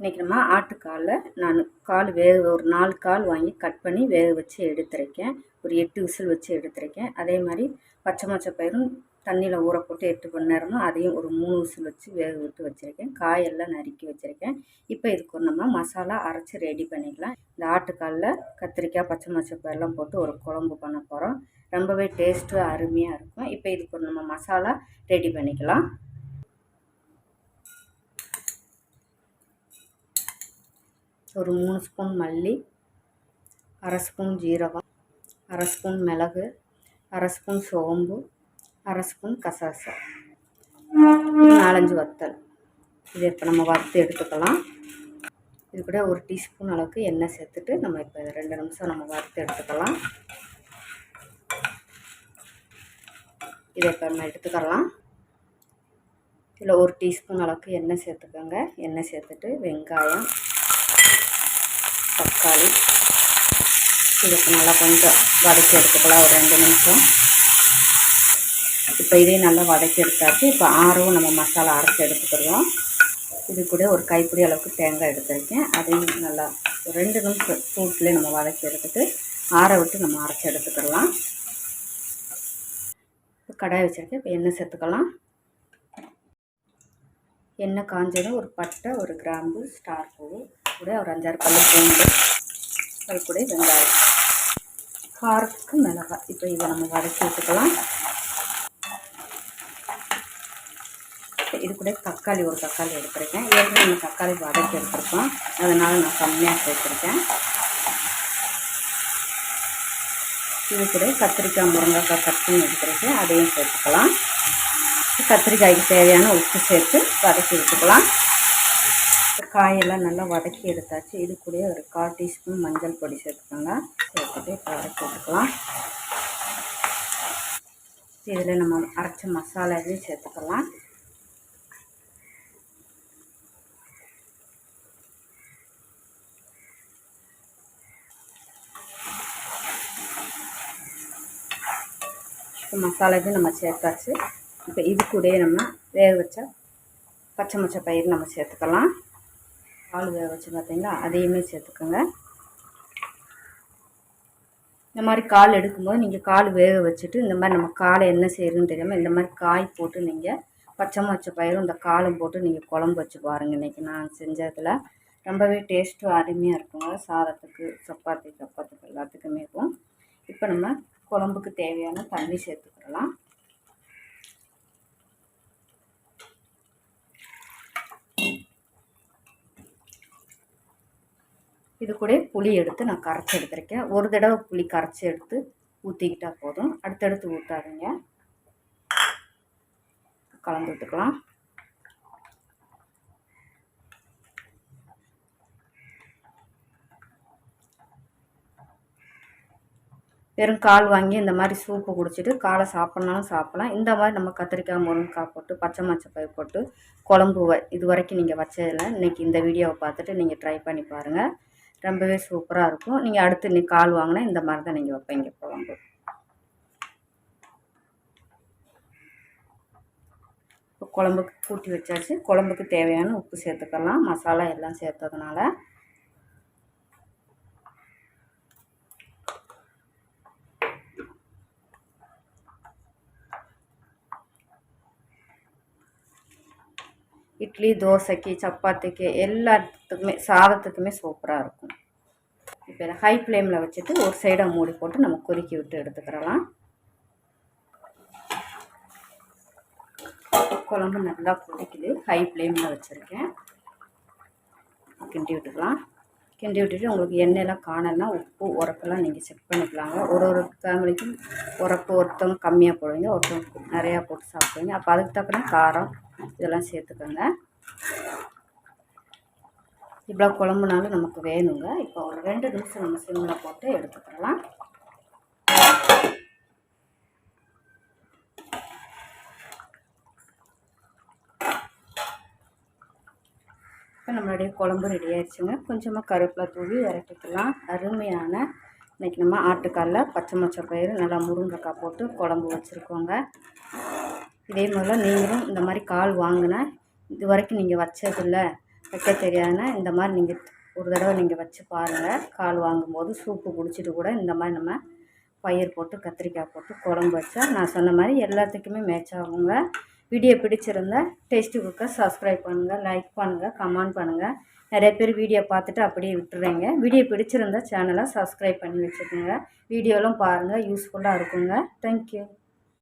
இன்றைக்கி நம்ம ஆட்டுக்காலில் நான் கால் வேக ஒரு நாலு கால் வாங்கி கட் பண்ணி வேக வச்சு எடுத்துருக்கேன். ஒரு எட்டு விசில் வச்சு எடுத்துருக்கேன். அதே மாதிரி பச்சை மொச்சை பயிரும் தண்ணியில் ஊற போட்டு எட்டு மணி நேரமும் அதையும் ஒரு மூணு விசில் வச்சு வேக விட்டு வச்சுருக்கேன். காயெல்லாம் நறுக்கி வச்சுருக்கேன். இப்போ இதுக்கு நம்ம மசாலா அரைச்சி ரெடி பண்ணிக்கலாம். இந்த ஆட்டுக்காலில் கத்திரிக்காய் பச்சை மொச்சை பயிரெலாம் போட்டு ஒரு குழம்பு பண்ண போகிறோம் ரொம்பவே டேஸ்ட்டு அருமையாக இருக்கும். இப்போ இதுக்கு நம்ம மசாலா ரெடி பண்ணிக்கலாம். ஒரு மூணு ஸ்பூன் மல்லி அரை ஸ்பூன் ஜீரகம் அரை ஸ்பூன் மிளகு அரை ஸ்பூன் சோம்பு அரை ஸ்பூன் கசாசா. நாலஞ்சு வத்தல். இது இப்போ நம்ம வறுத்து எடுத்துக்கலாம். இது கூட ஒரு டீஸ்பூன் அளவுக்கு எண்ணெய் சேர்த்துட்டு நம்ம இப்போ ரெண்டு நிமிஷம் நம்ம வறுத்து எடுத்துக்கலாம். இதை இப்போ நம்ம எடுத்துக்கலாம். இதில் ஒரு டீஸ்பூன் அளவுக்கு எண்ணெய் சேர்த்துக்கோங்க. எண்ணெய் சேர்த்துட்டு வெங்காயம் தக்காளி. இதுக்கு நல்லா கொஞ்சம் வதக்கி எடுத்துக்கலாம் ஒரு ரெண்டு நிமிஷம். இப்போ இதையும் நல்லா வதக்கி எடுத்தாச்சு. இப்போ ஆறவும் நம்ம மசாலா அரைச்சி எடுத்துக்கிறோம் இது கூட ஒரு கைப்பிடி அளவுக்கு தேங்காய் எடுத்திருக்கேன். அதையும் நல்லா ஒரு ரெண்டு நிமிஷம் சூட்லேயே நம்ம வதக்கி எடுத்துட்டு ஆற விட்டு நம்ம அரைச்சி எடுத்துக்கலாம் இப்போ கடாய் வச்சுருக்கேன். இப்போ எண்ணெய் சேர்த்துக்கலாம். எண்ணெய் காஞ்சதும் ஒரு பட்டை ஒரு கிராம்பு ஸ்டார் பூ கூட ஒரு அஞ்சாறு பல்லு பூண்டு அது கூட வெங்காயம். காரத்துக்கு மிளகாய். இப்போ இதை நம்ம வதக்கி வச்சுக்கலாம் இது கூட தக்காளி ஒரு தக்காளி எடுத்துருக்கேன். ஏற்கனவே நம்ம தக்காளி வதக்கி எடுத்துருக்கோம். அதனால் நான் கம்மியாக சேர்த்துருக்கேன். இது கூட கத்திரிக்காய் முருங்கைக்காய் கட் பண்ணி எடுத்துருக்கேன் அதையும் சேர்த்துக்கலாம். கத்திரிக்காய்க்கு தேவையான உப்பு சேர்த்து வதக்கி விட்டுக்கலாம் காயெல்லாம் நல்லா வதக்கி எடுத்தாச்சு. இது கூட ஒரு கால் டீஸ்பூன் மஞ்சள் பொடி சேர்த்துக்கோங்க. சேர்த்துட்டு இப்போ வதக்கி விட்டுக்கலாம் இதில் நம்ம அரைச்ச மசாலாவையும் சேர்த்துக்கலாம். இப்போ மசாலாவையும் நம்ம சேர்த்தாச்சு. இப்போ இது கூடயே நம்ம வேக வச்ச பச்சை மச்சை பயிர் நம்ம சேர்த்துக்கலாம். பால் வேக வச்சு பார்த்தீங்களா? அதையுமே சேர்த்துக்கோங்க. இந்த மாதிரி கால் எடுக்கும்போது நீங்கள் கால் வேக வச்சுட்டு இந்த மாதிரி நம்ம காலை என்ன செய்யறதுன்னு தெரியாமல் இந்த மாதிரி காய் போட்டு நீங்கள் பச்சை மொச்சை பயிரும் இந்த காலம் போட்டு நீங்கள் குழம்பு வச்சு பாருங்கள் இன்றைக்கி நான் செஞ்சதில் ரொம்பவே டேஸ்ட்டும் அருமையாக இருக்குங்க. சாதத்துக்கு சப்பாத்தி சப்பாத்திக்கு எல்லாத்துக்குமே இருக்கும். இப்போ நம்ம குழம்புக்கு தேவையான தண்ணி சேர்த்துக்கிடலாம். இது கூட புளி எடுத்து நான் கரைச்சி எடுத்திருக்கேன். ஒரு தடவை புளி கரைச்சி எடுத்து ஊற்றிக்கிட்டால் போதும். அடுத்தடுத்து ஊற்றாதீங்க கலந்து விட்டுக்கலாம். வெறும் கால் வாங்கி இந்த மாதிரி சூப்பு குடிச்சிட்டு காலை சாப்பிட்னாலும் சாப்பிட்லாம். இந்த மாதிரி நம்ம கத்திரிக்காய் முருங்கைக்காய் போட்டு பச்சை மச்சப்பயிர் போட்டு குழம்பு வ இது வரைக்கும் நீங்கள் வச்சதில்லை. இன்றைக்கி இந்த வீடியோவை பார்த்துட்டு நீங்கள் ட்ரை பண்ணி பாருங்கள் ரொம்பவே சூப்பராக இருக்கும். நீங்கள் அடுத்து நீ கால் வாங்கினா இந்த மாதிரி தான் நீங்கள் வைப்பீங்க. குழம்பு இப்போ குழம்புக்கு கூட்டி வச்சாச்சு. குழம்புக்கு தேவையான உப்பு சேர்த்துக்கலாம். மசாலா எல்லாம் சேர்த்ததுனால இட்லி தோசைக்கு சப்பாத்திக்கு எல்லாத்துக்குமே சாதத்துக்குமே சூப்பராக இருக்கும். இப்போ இதை ஹை ஃப்ளேமில் வச்சுட்டு ஒரு சைடை மூடி போட்டு நம்ம கொதிக்கி விட்டு எடுத்துக்கிறலாம். குழம்பு நல்லா கொதிக்குது. ஹை ஃப்ளேமில் வச்சுருக்கேன். கிண்டி விட்டுக்கலாம். கிண்டி விட்டுட்டு உங்களுக்கு எண்ணெயெல்லாம் காணலைன்னா உப்பு உரப்பெல்லாம் நீங்கள் செக் பண்ணிக்கலாங்க. ஒரு ஒரு ஃபேமிலிக்கும் உரப்பு ஒருத்தவங்க கம்மியாக போடுவீங்க ஒருத்தவங்க நிறையா போட்டு சாப்பிடுவீங்க. அப்போ அதுக்கு தக்கன காரம் இதெல்லாம் சேர்த்துக்கோங்க. இவ்வளோ குழம்புனாலும் நமக்கு வேணுங்க. இப்போ ஒரு ரெண்டு நிமிஷம் நம்ம சிம்மில் போட்டு எடுத்துக்கலாம். இப்போ நம்மளுடைய குழம்பு ரெடி ஆயிடுச்சுங்க. கொஞ்சமாக கருவேப்பிலை தூவி இறக்கிக்கலாம். அருமையான இன்றைக்கி நம்ம ஆட்டுக்காலில் பச்சை மொச்சை பயிர் நல்லா முருங்கைக்காய் போட்டு குழம்பு வச்சுருக்கோங்க. இதே மாதிரிலாம் நீங்களும் இந்த மாதிரி கால் வாங்கினா இது வரைக்கும் நீங்கள் வச்சதில்லை வைக்க தெரியாதுன்னா இந்த மாதிரி நீங்கள் ஒரு தடவை நீங்கள் வச்சு பாருங்கள் கால் வாங்கும்போது சூப்பு குடிச்சிட்டு கூட இந்த மாதிரி நம்ம பயிர் போட்டு கத்திரிக்காய் போட்டு குழம்பு வச்சா நான் சொன்ன மாதிரி எல்லாத்துக்குமே மேட்ச் ஆகுங்க. வீடியோ பிடிச்சிருந்தா டேஸ்ட்டு குக்கை சப்ஸ்கிரைப் பண்ணுங்கள் லைக் பண்ணுங்கள் கமெண்ட் பண்ணுங்கள் நிறைய பேர் வீடியோ பார்த்துட்டு அப்படியே விட்டுறீங்க. வீடியோ பிடிச்சிருந்தா சேனலை சப்ஸ்கிரைப் பண்ணி வச்சுக்கோங்க. வீடியோலாம் பாருங்கள் யூஸ்ஃபுல்லாக இருக்குங்க. தேங்க்யூ